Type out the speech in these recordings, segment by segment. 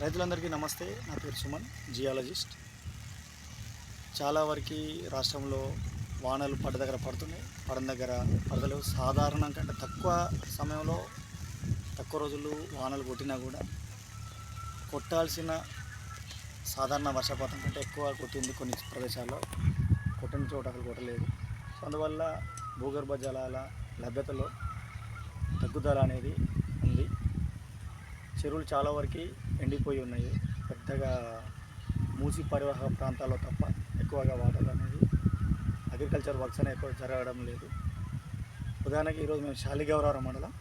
రైతులందరికీ నమస్తే. నా పేరు సుమన్ జియాలజిస్ట్. చాలా వరకు రాష్ట్రంలో వానలు పడ దగ్గర పడుతున్నాయి. పడన దగ్గర పడదలు సాధారణం కంటే తక్కువ సమయంలో తక్కువ రోజులు వానలు కొట్టినా కూడా కొట్టాల్సిన సాధారణ వర్షపాతం కంటే ఎక్కువ కొట్టింది కొన్ని ప్రదేశాల్లో. కొట్టని చోట అసలు కొట్టలేదు. సో అందువల్ల భూగర్భ జలాల లభ్యతలో తగ్గుదల అనేది చెరువులు చాలా వరకు ఎండిపోయి ఉన్నాయి. పెద్దగా మూసి పరివాహక ప్రాంతాల్లో తప్ప ఎక్కువగా వాటర్ అనేది అగ్రికల్చర్ వర్క్స్ అనేవి ఎక్కువ జరగడం లేదు. ఉదాహరణకి ఈరోజు మేము శాలిగౌరవరం మండలం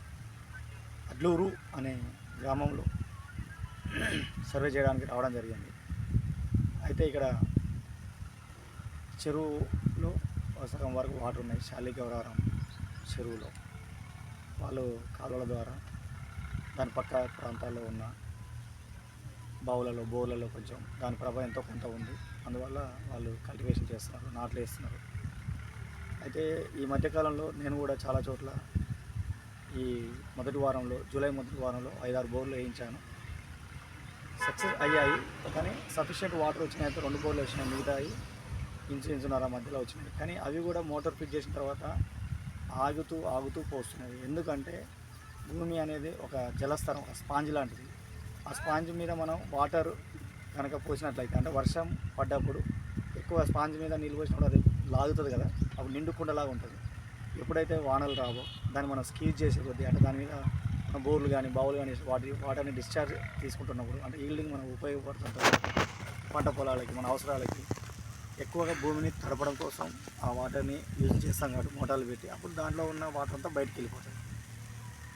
అడ్లూరు అనే గ్రామంలో సర్వే చేయడానికి రావడం జరిగింది. అయితే ఇక్కడ చెరువులో సగం వరకు వాటర్ ఉన్నాయి. శాలిగౌరవరం చెరువులో. వాళ్ళు కాలువల ద్వారా దాని పక్క ప్రాంతాల్లో ఉన్న బావులలో బోర్లలో కొంచెం దాని ప్రభావం ఎంతో కొంత ఉంది. అందువల్ల వాళ్ళు కల్టివేషన్ చేస్తున్నారు నాట్లు వేస్తున్నారు. అయితే ఈ మధ్యకాలంలో నేను కూడా చాలా చోట్ల ఈ మొదటి వారంలో జూలై మొదటి వారంలో ఐదారు బోర్లు వేయించాను. సక్సెస్ అయ్యాయి కానీ సఫిషియెంట్ వాటర్ వచ్చినాయి అయితే రెండు బోర్లు వచ్చినాయి మిగతాయి ఇంచు ఇంచున్నర మధ్యలో వచ్చినాయి. కానీ అవి కూడా మోటార్ ఫిట్ చేసిన తర్వాత ఆగుతూ ఆగుతూ పోస్తున్నాయి. ఎందుకంటే భూమి అనేది ఒక జలస్తరం ఒక స్పాంజ్ లాంటిది. ఆ స్పాంజ్ మీద మనం వాటర్ కనుక పోసినట్లయితే అంటే వర్షం పడ్డప్పుడు ఎక్కువ స్పాంజ్ మీద నీళ్ళు పోసినప్పుడు అది లాగుతుంది కదా అప్పుడు నిండుకుండలాగా ఉంటుంది. ఎప్పుడైతే వానలు రావో దాన్ని మనం స్కీజ్ చేసే కొద్దీ అంటే దాని మీద మన బోర్లు కానీ బావులు కానీ వాటి వాటర్ని డిశ్చార్జ్ తీసుకుంటున్నప్పుడు అంటే ఈల్డింగ్ మనకు ఉపయోగపడుతుంటుంది. పంట పొలాలకి మన అవసరాలకి ఎక్కువగా భూమిని తడపడం కోసం ఆ వాటర్ని యూజ్ చేస్తాం కాబట్టి మోటార్లు పెట్టి అప్పుడు దాంట్లో ఉన్న వాటర్ అంతా బయటకు వెళ్ళిపోతుంది.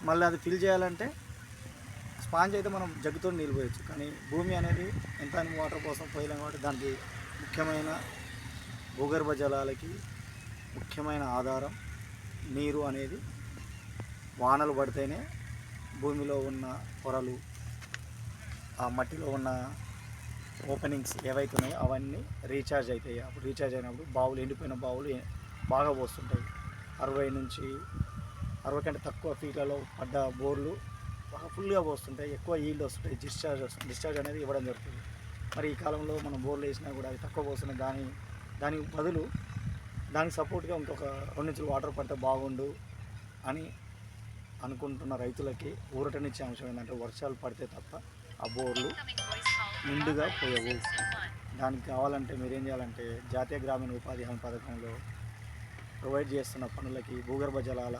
మళ్ళీ అది ఫిల్ చేయాలంటే స్పాంజ్ అయితే మనం జగ్గుతో నీళ్ళు పోయచ్చు. కానీ భూమి అనేది ఎంత వాటర్ కోసం పోయలేం కాబట్టి దానికి ముఖ్యమైన భూగర్భ జలాలకి ముఖ్యమైన ఆధారం నీరు అనేది వానలు పడితేనే భూమిలో ఉన్న పొరలు ఆ మట్టిలో ఉన్న ఓపెనింగ్స్ ఏవైతే ఉన్నాయో అవన్నీ రీఛార్జ్ అవుతాయి అప్పుడు రీఛార్జ్ అయినప్పుడు బావులు ఎండిపోయిన బావులు బాగా పోస్తుంటాయి. అరవై నుంచి అరవై కంటే తక్కువ ఫీట్లలో పడ్డ బోర్లు ఫుల్గా పోస్తుంటాయి. ఎక్కువ ఈల్డ్ వస్తుంటాయి. డిశ్చార్జ్ వస్తుంది. డిశ్చార్జ్ అనేది ఇవ్వడం జరుగుతుంది. మరి ఈ కాలంలో మనం బోర్లు వేసినా కూడా అవి తక్కువ పోస్తున్నాయి దాని దానికి బదులు దానికి సపోర్ట్గా ఇంకొక రెండు నుంచి వాటర్ పడితే బాగుండు అని అనుకుంటున్న రైతులకి ఊరటనిచ్చే అంశం ఏంటంటే వర్షాలు పడితే తప్ప ఆ బోర్లు నిండుగా పోయవు. దానికి కావాలంటే మీరేం చేయాలంటే జాతీయ గ్రామీణ ఉపాధి హామీ పథకంలో ప్రొవైడ్ చేస్తున్న పనులకి భూగర్భ జలాల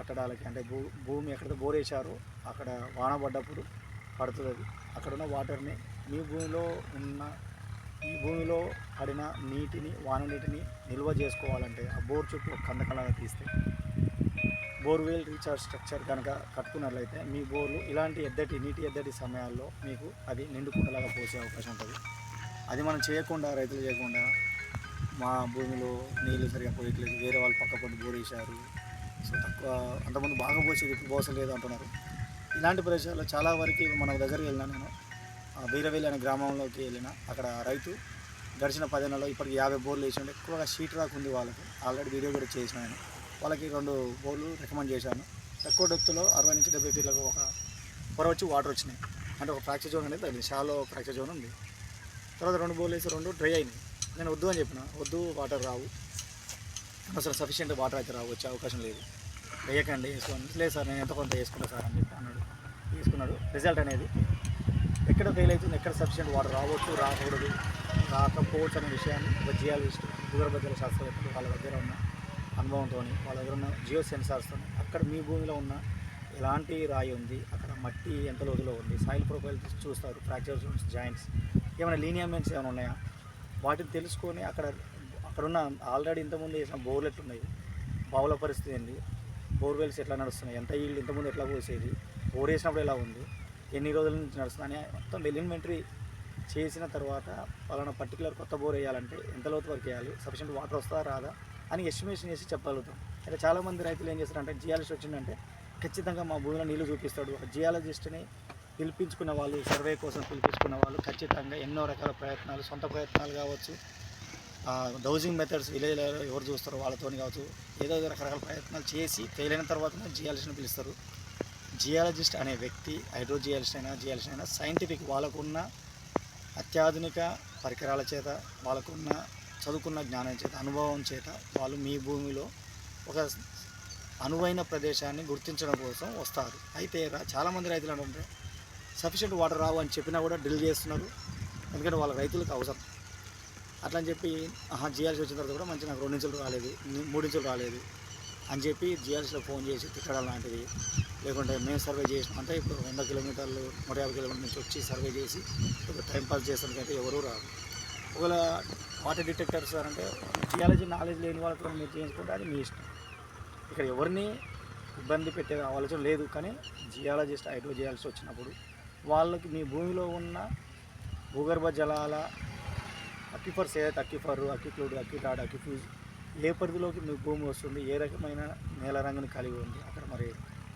కట్టడాలకి అంటే భూ భూమి ఎక్కడైతే బోర్ వేశారో అక్కడ వాన పడ్డప్పుడు పడుతుంది అక్కడ ఉన్న వాటర్ని మీ భూమిలో ఉన్న ఈ భూమిలో పడిన నీటిని వాన నీటిని నిల్వ చేసుకోవాలంటే ఆ బోర్ చుట్టూ కందకలాగా తీస్తే బోర్వెల్ రీఛార్జ్ స్ట్రక్చర్ కనుక కట్టుకున్నట్లయితే మీ బోర్లు ఇలాంటి ఎద్దటి నీటి ఎద్దటి సమయాల్లో మీకు అది నిండుకుండలాగా పోసే అవకాశం ఉంటుంది. అది మనం చేయకుండా రైతులు చేయకుండా మా భూమిలో నీళ్ళు సరిగా పోయట్లేదు వేరే వాళ్ళు పక్క పొంటి బోర్ వేశారు సో తక్కువ అంతకుముందు బాగా పోసేది ఇప్పుడు పోసలేదు అంటున్నారు. ఇలాంటి ప్రదేశాల్లో చాలా వరకు మన దగ్గరికి వెళ్ళినా నేను. ఆ వీరవేలి అనే గ్రామంలోకి వెళ్ళిన అక్కడ రైతు గడిచిన పది నెలలో ఇప్పటికి యాభై బోర్లు వేసి ఎక్కువగా షీట్ రాక్ ఉంది వాళ్ళకి. ఆల్రెడీ వీడియో కూడా చేసిన నేను. వాళ్ళకి రెండు బోర్లు రికమెండ్ చేశాను. తక్కువ డెప్త్లో అరవై నుంచి డెబ్బై ఫీట్లకు ఒక పొర వచ్చి వాటర్ వచ్చినాయి. అంటే ఒక ఫ్రాక్చర్ జోన్ అనేది తగిలింది. షాలో ఫ్రాక్చర్ జోన్ ఉంది. తర్వాత రెండు బోర్లు వేసి రెండు డ్రై అయినాయి. నేను వద్దు అని చెప్పిన. వద్దు వాటర్ రావు. అసలు సఫిషియెంట్ వాటర్ అయితే రావచ్చే అవకాశం లేదు. వేయకండి వేసుకోండి. లేదు సార్ నేను ఎంత కొంత వేసుకున్నా సార్ అని చెప్పి అన్నాడు. తీసుకున్నాడు. రిజల్ట్ అనేది ఎక్కడ ఫెయిల్ అవుతుంది ఎక్కడ సఫిషియెంట్ వాటర్ రావచ్చు రాకూడదు రాకపోవచ్చు అనే విషయాన్ని ఒక జియాలజిస్ట్ భూగర్భజల శాస్త్రవేత్తలు వాళ్ళ దగ్గర ఉన్న అనుభవంతో వాళ్ళ దగ్గర ఉన్న జియో సెన్సార్స్తో అక్కడ మీ భూమిలో ఉన్న ఎలాంటి రాయి ఉంది అక్కడ మట్టి ఎంత లోతులో ఉంది సాయిల్ ప్రొఫైల్ చూస్తారు ఫ్రాక్చర్స్ జాయింట్స్ ఏమైనా లీనియమెంట్స్ ఏమైనా ఉన్నాయా? వాటిని తెలుసుకొని అక్కడ అక్కడున్న ఆల్రెడీ ఇంతకుముందు వేసిన బోర్లు ఎట్లున్నాయి? బావుల పరిస్థితి ఏంటి బోర్వెల్స్ ఎట్లా నడుస్తున్నాయి? ఎంత ఈల్డ్ ఇంతకుముందు ఎట్లా పోసేది? బోర్ వేసినప్పుడు ఎలా ఉంది? ఎన్ని రోజుల నుంచి నడుస్తుంది? అని మొత్తం ఎలిమెంటరీ చేసిన తర్వాత పలానా పర్టికులర్ కొత్త బోర్ వేయాలంటే ఎంత లోతు వరకు వేయాలి? సఫిషియంట్ వాటర్ వస్తుందా రాదా? అని ఎస్టిమేషన్ చేసి చెప్పగలుగుతాం. అయితే చాలామంది రైతులు ఏం చేస్తారంటే జియాలజిస్ట్ వచ్చిందంటే ఖచ్చితంగా మా భూమిలో నీళ్ళు చూపిస్తాడు. ఆ జియాలజిస్ట్ని పిలిపించుకున్న వాళ్ళు సర్వే కోసం పిలిపించుకున్న వాళ్ళు ఖచ్చితంగా ఎన్నో రకాల ప్రయత్నాలు సొంత ప్రయత్నాలు కావచ్చు డౌజింగ్ మెథడ్స్ విలేజ్లో ఎవరు చూస్తారో వాళ్ళతో కావచ్చు ఏదో రకరకాల ప్రయత్నాలు చేసి ఫెయిల్ అయిన తర్వాత జియాలజిస్ట్ని పిలుస్తారు. జియాలజిస్ట్ అనే వ్యక్తి హైడ్రోజియాలజిస్ట్ అయినా జియాలజిస్ట్ అయినా సైంటిఫిక్ వాళ్ళకున్న అత్యాధునిక పరికరాల చేత వాళ్ళకున్న చదువుకున్న జ్ఞానం చేత అనుభవం చేత వాళ్ళు మీ భూమిలో ఒక అనువైన ప్రదేశాన్ని గుర్తించడం కోసం వస్తారు. అయితే చాలామంది రైతులు అంటే సఫిషియెంట్ వాటర్ రావు అని చెప్పినా కూడా డ్రిల్ చేస్తున్నారు. ఎందుకంటే వాళ్ళ రైతులకు అవసరం. అట్లా అని చెప్పి ఆహా వచ్చిన తర్వాత కూడా మంచి నాకు రెండు ఇంచులు రాలేదు మూడు ఇంచులు రాలేదు అని చెప్పి జిఆర్సీలో ఫోన్ చేసి తిట్టడం లాంటిది. లేకుంటే మేము సర్వే చేసినాం. అంటే ఇప్పుడు వంద కిలోమీటర్లు నూట యాభై కిలోమీటర్ల నుంచి వచ్చి సర్వే చేసి ఇప్పుడు టైం పాస్ చేసానికైతే ఎవరూ రారు. ఒకవేళ వాటర్ డిటెక్టర్స్ అంటే జియాలజీ నాలెడ్జ్ లేని వాళ్ళతో మీరు చేయించుకుంటే అది మీ ఇష్టం. ఇక్కడ ఎవరిని ఇబ్బంది పెట్టే ఆలోచన లేదు. కానీ జియాలజిస్ట్ హైడ్రో చేయాల్సి వచ్చినప్పుడు వాళ్ళకి మీ భూమిలో ఉన్న భూగర్భ జలాల అక్యుఫర్స్ ఏదైతే అక్యుఫర్ అక్యుక్లూడ్ అక్యుటాడ్ అక్యుఫ్యూజ్ ఏ పరిధిలోకి మీ భూమి వస్తుంది ఏ రకమైన నేల రంగుని కలిగి ఉంది? అక్కడ మరి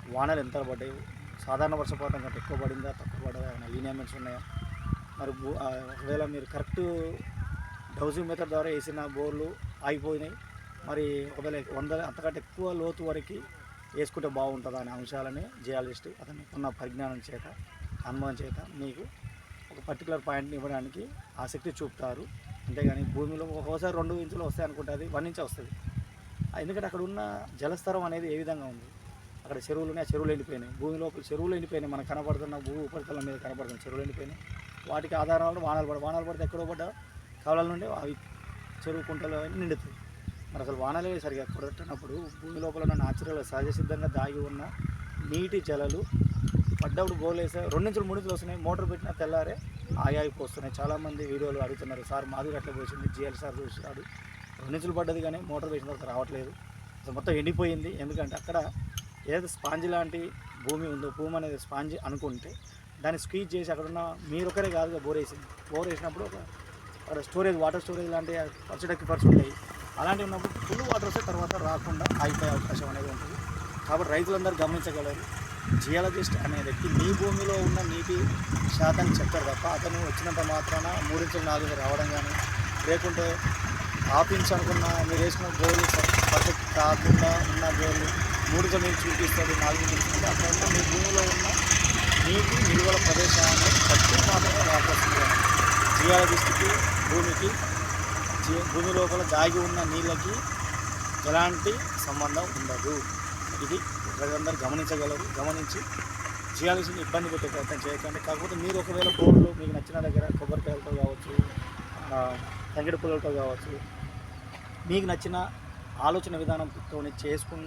వానలు ఎంత పడ్డాయి? సాధారణ వర్షపాతం కంటే ఎక్కువ పడిందా తక్కువ పడదా ఏమైనా లీనియమెంట్స్ ఉన్నాయా? మరి భూ- ఒకవేళ మీరు కరెక్ట్ డౌజింగ్ మెథడ్ ద్వారా వేసిన బోర్లు ఆగిపోయినాయి. మరి ఒకవేళ వంద అంతకంటే ఎక్కువ లోతు వరకు వేసుకుంటే బాగుంటుందా అనే అంశాలని జియాలజిస్ట్ అతనికి ఉన్న పరిజ్ఞానం చేత అనుభవం చేత మీకు ఒక పర్టికులర్ పాయింట్ని ఇవ్వడానికి ఆసక్తి చూపుతారు. అంతేగాని భూమిలో ఒక్కోసారి రెండు ఇంచులు వస్తాయి అనుకుంటుంది వన్ ఇంచ్ వస్తుంది. ఎందుకంటే అక్కడ ఉన్న జలస్తరం అనేది ఏ విధంగా ఉంది? అక్కడ చెరువులు ఉన్నాయి ఆ చెరువులు ఎండిపోయినాయి. భూమి లోపల చెరువులు ఎండిపోయినాయి. మనకు కనబడుతున్న భూ ఉపరితలం మీద కనబడుతున్న చెరువులు ఎండిపోయినాయి. వాటికి ఆధారాలు వానాలు పడ వానాలు పడితే ఎక్కడో పడ్డ కవలల నుండి అవి చెరువు కుంటలు నిండుతాయి. మరి అసలు వానలే సరిగా. కొడటప్పుడు భూమి లోపల ఉన్న నాచురల్ సహజ సిద్ధంగా దాగి ఉన్న నీటి జలలు పడ్డప్పుడు గోలేసే రెండు నుంచి మూడు నుంచి వస్తున్నాయి. మోటార్ పెట్టిన తెల్లారే ఆయాయి పోస్తున్నాయి. చాలామంది వీడియోలు అడుగుతున్నారు. సార్ మాదిరి అట్లా పోసింది. జిఎల్ సార్ చూసినాడు రెండించులు పడ్డది కానీ మోటార్ వేసిన తర్వాత రావట్లేదు. అసలు మొత్తం ఎండిపోయింది. ఎందుకంటే అక్కడ ఏదైతే స్పాంజ్ లాంటి భూమి ఉందో భూమి అనేది స్పాంజ్ అనుకుంటే దాన్ని స్క్వీజ్ చేసి అక్కడ ఉన్న మీరు ఒకరే కాదుగా బోర్ వేసింది. బోర్ వేసినప్పుడు ఒక అక్కడ స్టోరేజ్ వాటర్ స్టోరేజ్ లాంటి పచ్చడక్కి పర్స్ ఉంటాయి. అలాంటివి ఉన్నప్పుడు ఫుల్ వాటర్ వస్తే తర్వాత రాకుండా ఆగిపోయే అవకాశం అనేది ఉంటుంది. కాబట్టి రైతులందరూ గమనించగలరు. జియాలజిస్ట్ అనే వ్యక్తి మీ భూమిలో ఉన్న నీటి శాతాన్ని చెప్తారు తప్ప అతను వచ్చినంత మాత్రాన మూడించులు నాలుగు రావడం కానీ లేకుంటే ఆపించి అనుకున్న మీరు వేసిన గోళ్ళు పర్ఫెక్ట్ కాకుండా ఉన్న గోళ్ళు మూడు మీరు చూపిస్తాడు నాలుగు చూపిస్తుంది అక్కడ మీ భూమిలో ఉన్న నీటి నిలువల ప్రదేశాన్ని బట్టి మాత్రమే వాడుతుంది జియాలజిస్ట్కి భూమికి భూమి లోపల దాగి ఉన్న నీళ్ళకి ఎలాంటి సంబంధం ఉండదు. ఇది ప్రజలందరూ గమనించగలరు. గమనించి చేయాల్సిన ఇబ్బంది పెట్టే ప్రయత్నం చేయకండి. కాకపోతే మీరు ఒకవేళ బోర్డులో మీకు నచ్చిన దగ్గర కొబ్బరికాయలతో కావచ్చు తంగిడి పుల్లలతో కావచ్చు మీకు నచ్చిన ఆలోచన విధానంతో చేసుకున్న